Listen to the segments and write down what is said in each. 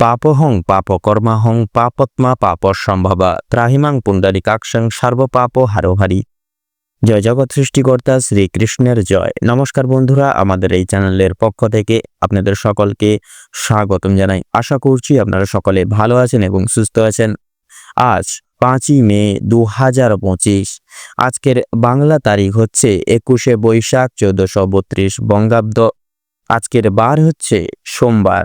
পাপহং পাপকর্মাহং পাপত্মা পাপ সম্ভবা ত্রাহিমাং পুণ্ডরিকাক্ষং সর্বপাপ হারোহারি। জয় জগৎ সৃষ্টিকর্তা শ্রীকৃষ্ণের জয়। নমস্কার বন্ধুরা, আমাদের এই চ্যানেলের পক্ষ থেকে আপনাদের সকলকে স্বাগতম জানাই। আশা করছি আপনারা সকলে ভালো আছেন এবং সুস্থ আছেন। আজ পাঁচই মে দু হাজার পঁচিশ। আজকের বাংলা তারিখ হচ্ছে একুশে বৈশাখ চোদ্দশো বত্রিশ বঙ্গাব্দ। আজকের বার হচ্ছে সোমবার।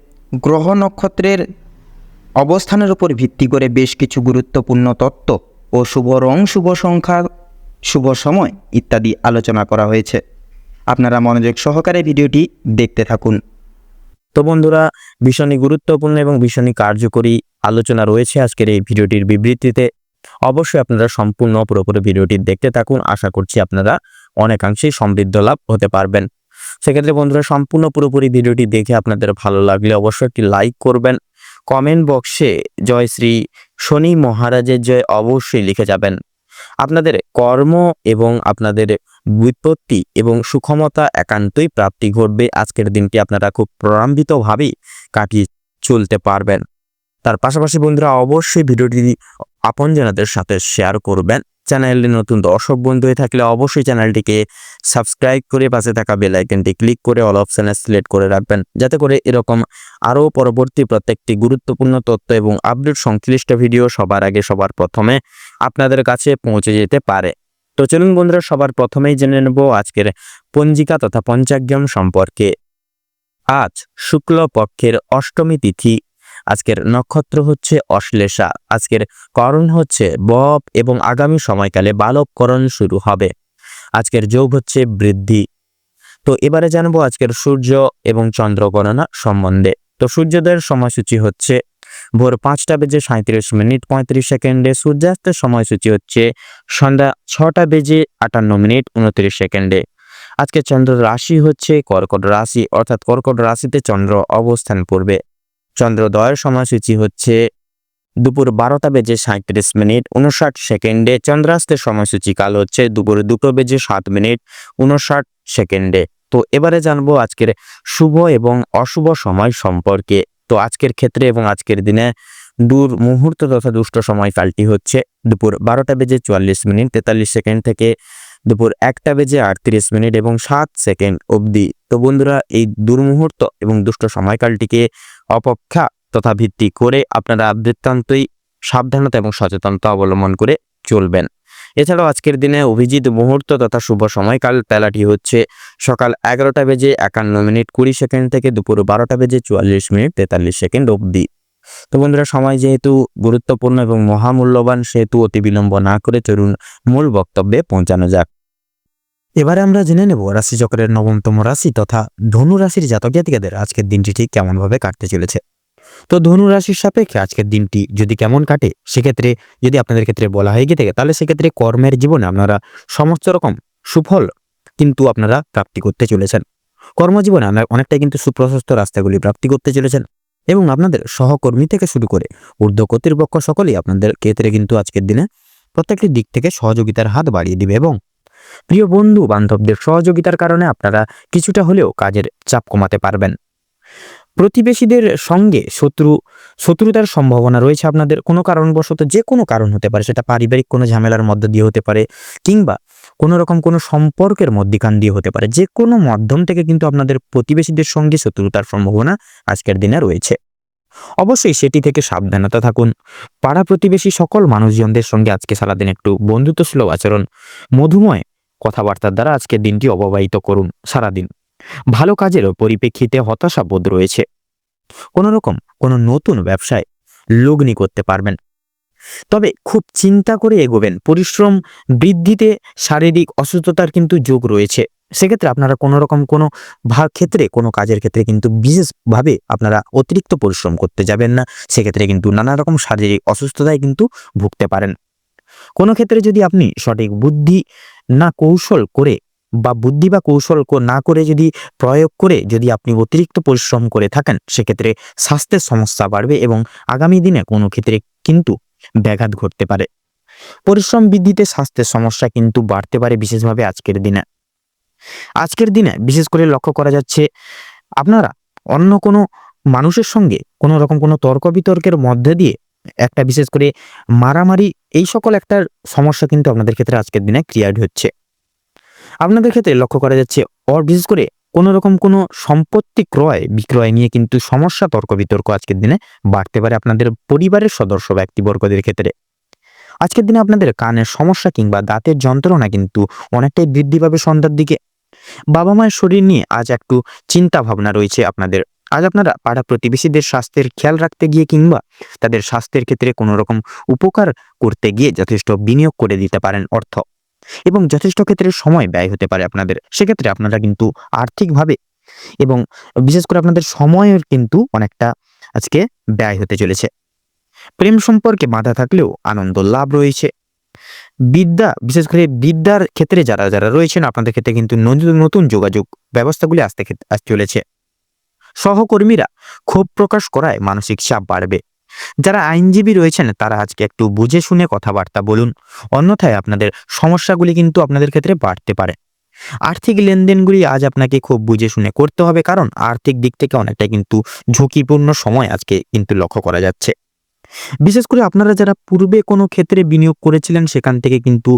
গ্রহ নক্ষত্রের অবস্থানের উপর ভিত্তি করে বেশ কিছু গুরুত্বপূর্ণ তত্ত্ব ও শুভ রং, শুভ সংখ্যা, শুভ সময় ইত্যাদি আলোচনা করা হয়েছে। আপনারা মনোযোগ সহকারে ভিডিওটি দেখতে থাকুন। তো বন্ধুরা, ভীষণই গুরুত্বপূর্ণ এবং ভীষণই কার্যকরী আলোচনা রয়েছে আজকের এই ভিডিওটির বিবৃতিতে। অবশ্যই আপনারা সম্পূর্ণ পুরোপুরি ভিডিওটি দেখতে থাকুন। আশা করছি আপনারা অনেকাংশেই সমৃদ্ধ লাভ হতে পারবেন। সেক্ষেত্রে বন্ধুরা, সম্পূর্ণ পুরোপুরি ভিডিওটি দেখে আপনাদের ভালো লাগলে অবশ্যই একটি লাইক করবেন। কমেন্ট বক্সে জয় শ্রী শনি মহারাজের জয় অবশ্যই লিখে যাবেন। আপনাদের কর্ম এবং আপনাদের বিপত্তি এবং সুক্ষমতা একান্তই প্রাপ্তি ঘটবে। আজকের দিনটি আপনারা খুব প্রলম্বিতভাবেই কাটিয়ে চলতে পারবেন। তার পাশাপাশি বন্ধুরা, অবশ্যই ভিডিওটি আপনজনদের সাথে শেয়ার করবেন। চ্যানেলে নতুন দর্শক বন্ধু হয়ে থাকলে অবশ্যই চ্যানেলটিকে সাবস্ক্রাইব করে পাশে থাকা বেল আইকনটি ক্লিক করে অল অপশানে সিলেক্ট করে রাখবেন। যাতে করে এরকম আরও পরবর্তী প্রত্যেকটি গুরুত্বপূর্ণ তথ্য এবং আপডেট সংশ্লিষ্ট ভিডিও সবার আগে সবার প্রথমে আপনাদের কাছে পৌঁছে যেতে পারে। তো চলুন বন্ধুরা, সবার প্রথমেই জেনে নেব আজকের পঞ্জিকা তথা পঞ্চাগ্রাম সম্পর্কে। আজ শুক্ল পক্ষের অষ্টমী তিথি আজকের নক্ষত্র হচ্ছে অশ্লেষা। আজকের করণ হচ্ছে বপ এবং আগামী সময়কালে বালককরণ শুরু হবে। আজকের যোগ হচ্ছে বৃদ্ধি। তো এবারে জানব আজকের সূর্য এবং চন্দ্র গণনা সম্বন্ধে। তো সূর্যোদয়ের সময়সূচি হচ্ছে ভোর পাঁচটা বেজে সাঁত্রিশ মিনিট পঁয়ত্রিশ সেকেন্ডে। সূর্যাস্তের সময়সূচি হচ্ছে সন্ধ্যা ছটা বেজে আটান্ন মিনিট উনত্রিশ সেকেন্ডে। আজকে চন্দ্র রাশি হচ্ছে কর্কট রাশি, অর্থাৎ কর্কট রাশিতে চন্দ্র অবস্থান করবে। চন্দ্রোদয়ের সময়সূচি হচ্ছে দুপুর বারোটা বেজে সাঁত্রিশ মিনিট, উনষাট সেকেন্ডে চন্দ্রাস্তের সময়সূচি কাল হচ্ছে দুপুর দুটো বেজে সাত মিনিট, উনষাট সেকেন্ডে। তো এবারে জানব আজকের শুভ এবং অশুভ সময় সম্পর্কে। তো আজকের ক্ষেত্রে এবং আজকের দিনে দূর মুহূর্ত তথা দুষ্ট সময়কালটি হচ্ছে দুপুর বারোটা বেজে চুয়াল্লিশ মিনিট, তেতাল্লিশ সেকেন্ড থেকে দুপুর একটা বেজে আটত্রিশ মিনিট এবং সাত সেকেন্ড অবধি। তো বন্ধুরা, এই দুর্মুহূর্ত এবং দুষ্ট সময়কালটিকে অপেক্ষা তথা ভিত্তি করে আপনারা বৃত্তান্তই সাবধানতা এবং সচেতনতা অবলম্বন করে চলবেন। এছাড়াও আজকের দিনে অভিজিৎ মুহূর্ত তথা শুভ সময়কাল বেলাটি হচ্ছে সকাল এগারোটা বেজে একান্ন মিনিট কুড়ি সেকেন্ড থেকে দুপুর বারোটা বেজে চুয়াল্লিশ মিনিট তেতাল্লিশ সেকেন্ড অবধি। তো বন্ধুরা, সময় যেহেতু গুরুত্বপূর্ণ এবং মহামূল্যবান, সেহেতু অতি বিলম্ব না করে চলুন মূল বক্তব্যে পৌঁছানো যাক। এবারে আমরা জেনে নেব রাশিচক্রের নবমতম রাশি তথা ধনু রাশির জাতক জাতিকাদের আজকের দিনটি ঠিক কেমনভাবে কাটতে চলেছে। তো ধনু রাশির সাপেক্ষে আজকের দিনটি যদি কেমন কাটে, সেক্ষেত্রে যদি আপনাদের ক্ষেত্রে বলা হয়ে গিয়ে থাকে, তাহলে সেক্ষেত্রে কর্মের জীবনে আপনারা সমস্ত রকম সুফল কিন্তু আপনারা প্রাপ্তি করতে চলেছেন। কর্মজীবনে আপনারা অনেকটাই কিন্তু সুপ্রশস্ত রাস্তাগুলি প্রাপ্তি করতে চলেছেন। এবং আপনাদের সহকর্মী থেকে শুরু করে ঊর্ধ্ব কর্তৃপক্ষ সকলেই আপনাদের ক্ষেত্রে কিন্তু আজকের দিনে প্রত্যেকটি দিক থেকে সহযোগিতার হাত বাড়িয়ে দিবে এবং প্রিয় বন্ধু বান্ধবদের সহযোগিতার কারণে আপনারা কিছুটা হলেও কাজের চাপ কমাতে পারবেন। প্রতিবেশীদের সঙ্গে শত্রু, শত্রুতার সম্ভাবনা রয়েছে আপনাদের কোনো কারণবশত, যে কোনো কারণ হতে পারে, সেটা পারিবারিক কোনো ঝামেলার মধ্য দিয়ে হতে পারে কিংবা কোনো রকম কোনো সম্পর্কের মধ্যিখান দিয়ে হতে পারে। যে কোনো মাধ্যম থেকে কিন্তু আপনাদের প্রতিবেশীদের সঙ্গে শত্রুতার সম্ভাবনা আজকের দিনে রয়েছে। অবশ্যই সেটি থেকে সাবধানতা থাকুন। পাড়া প্রতিবেশী সকল মানুষজনদের সঙ্গে আজকে সারাদিন একটু বন্ধুত্বসুলভ আচরণ, মধুময় কথাবার্তার দ্বারা আজকের দিনটি অববাহিত করুন সারাদিন। ভালো কাজেরও পরিপ্রেক্ষিতে হতাশা বোধ রয়েছে। কোনো রকম কোনো নতুন ব্যবসায় লগ্নি করতে পারবেন। তবে খুব চিন্তা করে এগোবেন। পরিশ্রম বৃদ্ধিতে শারীরিক অসুস্থতার কিন্তু যোগ রয়েছে। সেক্ষেত্রে আপনারা কোনো রকম কোনো ভাগ ক্ষেত্রে, কোনো কাজের ক্ষেত্রে কিন্তু বিশেষভাবে আপনারা অতিরিক্ত পরিশ্রম করতে যাবেন না। সেক্ষেত্রে কিন্তু নানা রকম শারীরিক অসুস্থতায় কিন্তু ভুগতে পারেন। কোনো ক্ষেত্রে যদি আপনি সঠিক বুদ্ধি না কৌশল করে বা বুদ্ধি বা কৌশল না করে যদি প্রয়োগ করে যদি আপনি অতিরিক্ত পরিশ্রম করে থাকেন, সেক্ষেত্রে স্বাস্থ্যের সমস্যা বাড়বে এবং আগামী দিনে কোনো ক্ষেত্রে কিন্তু ব্যাঘাত ঘটতে পারে। পরিশ্রম বৃদ্ধিতে স্বাস্থ্যের সমস্যা কিন্তু বাড়তে পারে বিশেষভাবে আজকের দিনে। আজকের দিনে বিশেষ করে লক্ষ্য করা যাচ্ছে, আপনারা অন্য কোনো মানুষের সঙ্গে কোনো রকম কোনো তর্ক বিতর্কের মধ্যে দিয়ে একটা বিশেষ করে মারামারি, এই সকল একটা সমস্যা কিন্তু আপনাদের ক্ষেত্রে আজকের দিনে ক্রিয়েট হচ্ছে। আপনাদের ক্ষেত্রে লক্ষ্য করা যাচ্ছে অর বিশেষ করে কোনো রকম কোনো সম্পত্তি ক্রয়, বিক্রয় নিয়ে কিন্তু সমস্যা তর্ক বিতর্ক আজকের দিনে বাড়তে পারে আপনাদের পরিবারের সদস্য, ব্যক্তিবর্গদের ক্ষেত্রে। আজকের দিনে আপনাদের কানের সমস্যা কিংবা দাঁতের যন্ত্রণা কিন্তু অনেকটাই বৃদ্ধি পাবে সন্ধ্যার দিকে। বাবা মায়ের শরীর নিয়ে আজ একটু চিন্তা ভাবনা রয়েছে আপনাদের। আজ আপনারা পাড়া প্রতিবেশীদের স্বাস্থ্যের খেয়াল রাখতে গিয়ে কিংবা তাদের স্বাস্থ্যের ক্ষেত্রে কোনো রকম উপকার করতে গিয়ে যথেষ্ট বিনিয়োগ করে দিতে পারেন অর্থ। এবং যথেষ্ট ক্ষেত্রে সময় ব্যয় হতে পারে আপনাদের। সেক্ষেত্রে আপনারা কিন্তু আর্থিকভাবে এবং বিশেষ করে আপনাদের সময়ের কিন্তু অনেকটা আজকে ব্যয় হতে চলেছে। প্রেম সম্পর্কে বাধা থাকলেও আনন্দ লাভ রয়েছে। বিদ্যা, বিশেষ করে বিদ্যার ক্ষেত্রে যারা যারা রয়েছেন, আপনাদের ক্ষেত্রে কিন্তু নতুন নতুন যোগাযোগ ব্যবস্থাগুলি আসতে চলেছে। সহকর্মীরা ক্ষোভ প্রকাশ করায় মানসিক চাপ বাড়বে। যারা আইনজীবী রয়েছেন, তারা আজকে একটু বুঝে শুনে কথাবার্তা বলুন। অন্যথায় আপনাদের সমস্যাগুলি কিন্তু আপনাদের ক্ষেত্রে বাড়তে পারে। আর্থিক লেনদেনগুলি আজ আপনাকে খুব বুঝে শুনে করতে হবে, কারণ আর্থিক দিক থেকে অনেকটা কিন্তু ঝুঁকিপূর্ণ সময় আজকে কিন্তু লক্ষ্য করা যাচ্ছে। বিশেষ করে আপনারা যারা পূর্বে কোনো ক্ষেত্রে বিনিয়োগ করেছিলেন, সেখান থেকে কিন্তু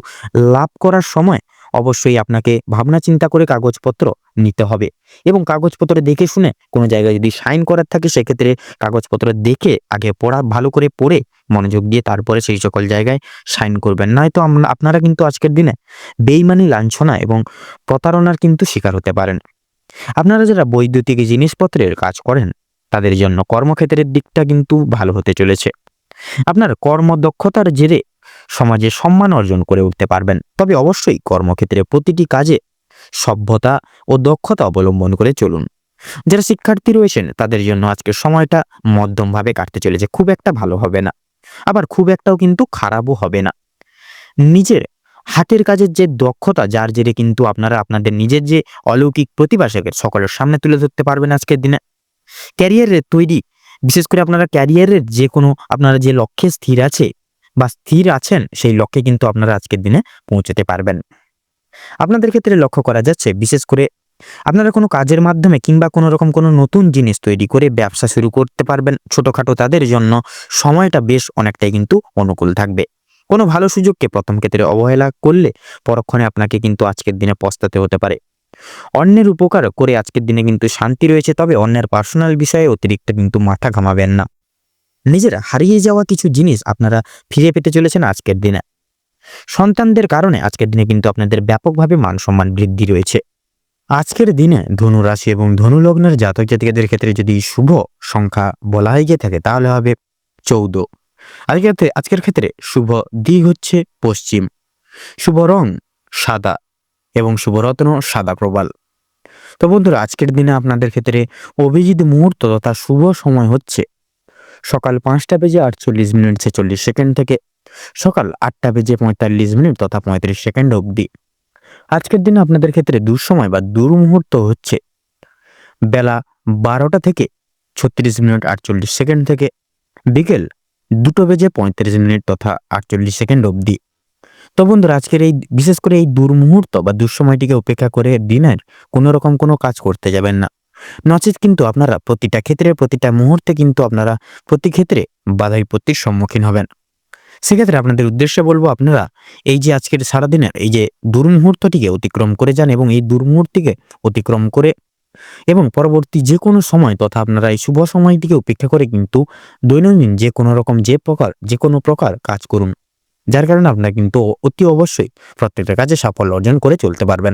লাভ করার সময় অবশ্যই আপনাকে ভাবনা চিন্তা করে কাগজপত্র নিতে হবে। এবং কাগজপত্র দেখে শুনে কোনো জায়গায় যদি সাইন করার থাকে, সেক্ষেত্রে কাগজপত্র দেখে, আগে পড়া, ভালো করে পড়ে মনোযোগ দিয়ে তারপরে সেই সকল জায়গায় সাইন করবেন। নয়তো আপনারা কিন্তু আজকের দিনে বেইমানি, লাঞ্ছনা এবং প্রতারণার কিন্তু শিকার হতে পারেন। আপনারা যারা বৈদ্যুতিক জিনিসপত্রের কাজ করেন, তাদের জন্য কর্মক্ষেত্রের দিকটা কিন্তু ভালো হতে চলেছে। আপনার কর্মদক্ষতার জেরে সমাজে সম্মান অর্জন করে উঠতে পারবেন। তবে অবশ্যই কর্মক্ষেত্রে প্রতিটি কাজে সভ্যতা ও দক্ষতা অবলম্বন করে চলুন। যারা শিক্ষার্থী রয়েছেন, তাদের জন্য আজকের সময়টা মধ্যমভাবে কাটতে চলেছে। খুব একটা ভালো হবে না। আবার খুব একটাও কিন্তু খারাপও হবে না। নিজের হাতের কাজের যে দক্ষতা, যার জেরে কিন্তু আপনারা আপনাদের নিজের যে অলৌকিক প্রতিভা, সেকে সকলের সামনে তুলে ধরতে পারবেন আজকের দিনে। ক্যারিয়ারের তৈরি, বিশেষ করে আপনারা ক্যারিয়ারের যে কোনো, আপনারা যে লক্ষ্যে স্থির আছে বা স্থির আছেন, সেই লক্ষ্যে কিন্তু আপনারা আজকের দিনে পৌঁছতে পারবেন। আপনাদের ক্ষেত্রে লক্ষ্য করা যাচ্ছে, বিশেষ করে আপনারা কোনো কাজের মাধ্যমে কিংবা কোনো রকম কোনো নতুন জিনিস তৈরি করে ব্যবসা শুরু করতে পারবেন, ছোটোখাটো তাদের জন্য সময়টা বেশ অনেকটাই কিন্তু অনুকূল থাকবে। কোনো ভালো সুযোগকে প্রথম ক্ষেত্রে অবহেলা করলে পরক্ষণে আপনাকে কিন্তু আজকের দিনে পস্তাতে হতে পারে। অন্যের উপকার করে আজকের দিনে কিন্তু শান্তি রয়েছে, তবে অন্যের পার্সোনাল বিষয়ে অতিরিক্ত কিন্তু মাথা ঘামাবেন না। নিজের হারিয়ে যাওয়া কিছু জিনিস আপনারা ফিরে পেতে চলেছেন আজকের দিনে। সন্তানদের কারণে আজকের দিনে কিন্তু আপনাদের ব্যাপকভাবে মান সম্মান বৃদ্ধি রয়েছে। আজকের দিনে ধনু রাশি এবং ধনু লগ্নের জাতক জাতিকাদের ক্ষেত্রে যদি শুভ সংখ্যা বলা হয়ে গিয়ে থাকে, তাহলে হবে চৌদ্দ। আজকের আজকের ক্ষেত্রে শুভ দিক হচ্ছে পশ্চিম। শুভ রং সাদা এবং শুভরত্ন সাদা প্রবাল। তো বন্ধুরা, আজকের দিনে আপনাদের ক্ষেত্রে অভিজিৎ মুহূর্ত তথা শুভ সময় হচ্ছে সকাল পাঁচটা বেজে আটচল্লিশ মিনিট ছেচল্লিশ সেকেন্ড থেকে সকাল আটটা বেজে পঁয়তাল্লিশ মিনিট তথা পঁয়ত্রিশ সেকেন্ড অবধি। আজকের দিনে আপনাদের ক্ষেত্রে দুঃসময় বা দুর্মুহূর্ত হচ্ছে বেলা বারোটা থেকে ছত্রিশ মিনিট আটচল্লিশ সেকেন্ড থেকে বিকেল দুটো বেজে পঁয়ত্রিশ মিনিট তথা আটচল্লিশ সেকেন্ড অবধি। তো বন্ধুরা, আজকের এই বিশেষ করে এই দুর্মুহূর্ত বা দুঃসময়টিকে উপেক্ষা করে দিনের কোনো রকম কোনো কাজ করতে যাবেন না। নচেত কিন্তু আপনারা প্রতিটা ক্ষেত্রে, প্রতিটা মুহূর্তে কিন্তু আপনারা প্রতি ক্ষেত্রে বাধা বিপত্তির সম্মুখীন হবেন। সেক্ষেত্রে আপনাদের উদ্দেশ্যে বলব, আপনারা এই যে আজকের সারাদিনের এই যে দুর্মুহূর্তটিকে অতিক্রম করে যান এবং এই দুর্মুহূর্তটিকে অতিক্রম করে এবং পরবর্তী যে কোনো সময় তথা আপনারা এই শুভ সময়টিকে উপেক্ষা করে কিন্তু দৈনন্দিন যে কোনো রকম যে প্রকার যে কোনো প্রকার কাজ করুন। যার কারণে আপনারা কিন্তু অতি অবশ্যই প্রত্যেকটা কাজে সাফল্য অর্জন করে চলতে পারবেন।